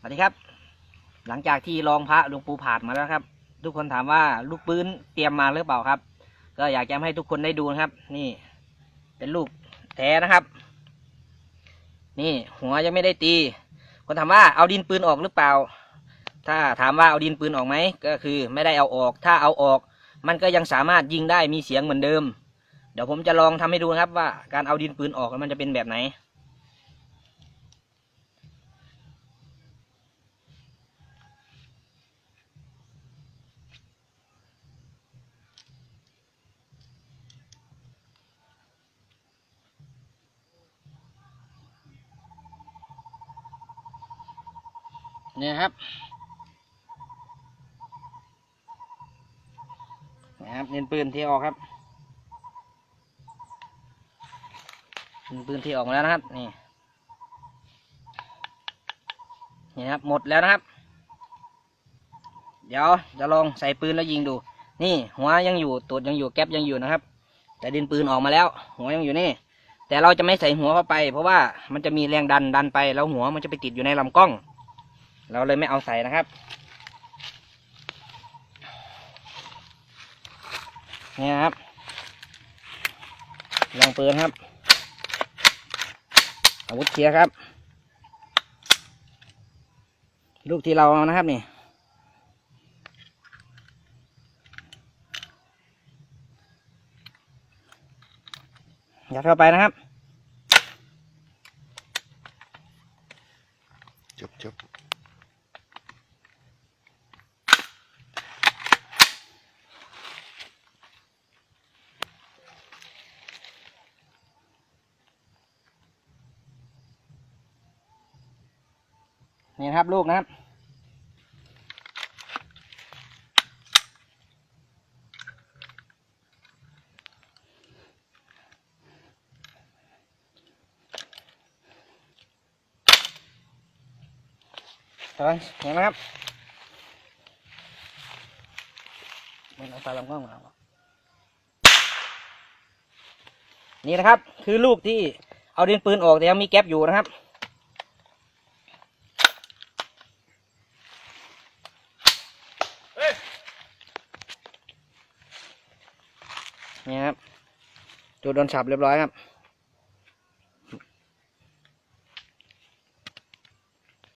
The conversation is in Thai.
สวัสดีครับ หลังจากที่ลองพระหลวงปู่ผาดมาแล้วครับ ทุกคนถามว่าลูกปืนเตรียมมาหรือเปล่าครับ ก็อยากจะให้ทุกคนได้ดูนะครับ นี่ เป็นลูกแท้นะครับ นี่หัวยังไม่ได้ตี คนถามว่าเอาดินปืนออกหรือเปล่า ถ้าถามว่าเอาดินปืนออกไหมก็คือไม่ได้เอาออก ถ้าเอาออก มันก็ยังสามารถยิงได้มีเสียงเหมือนเดิม เดี๋ยวผมจะลองทำให้ดูนะครับว่าการเอาดินปืนออกมันจะเป็นแบบไหน เนี่ยครับนะครับเน้นปืนที่ออกครับเน้นปืนที่ออกมาแล้วนะครับนี่นี่นะครับหมดแล้วนะครับ เดี๋ยวจะลองใส่ปืนแล้วยิงดู นี่หัวยังอยู่ตูดยังอยู่แก๊ปยังอยู่นะครับ แต่ดินปืนออกมาแล้ว หัวยังอยู่นี่ แต่เราจะไม่ใส่หัวเข้าไป เพราะว่ามันจะมีแรงดันดันไปแล้วหัวมันจะไปติดอยู่ในลำกล้อง เราเลยไม่เอาใส่นะครับ เนี่ยครับลองปืนครับ อาวุธเคลียร์ครับ ลูกที่เราเอานะครับนี่ยัดเข้าไปนะครับจบจบ นี่นะครับลูกนะครับเห็นเห็นไหมครับมันเอาตาลำกล้องมาเอานี่นะครับ คือลูกที่เอาดินปืนออกแต่ยังมีแก๊ปอยู่นะครับ นี่ครับจุดโดนฉับเรียบร้อยครับ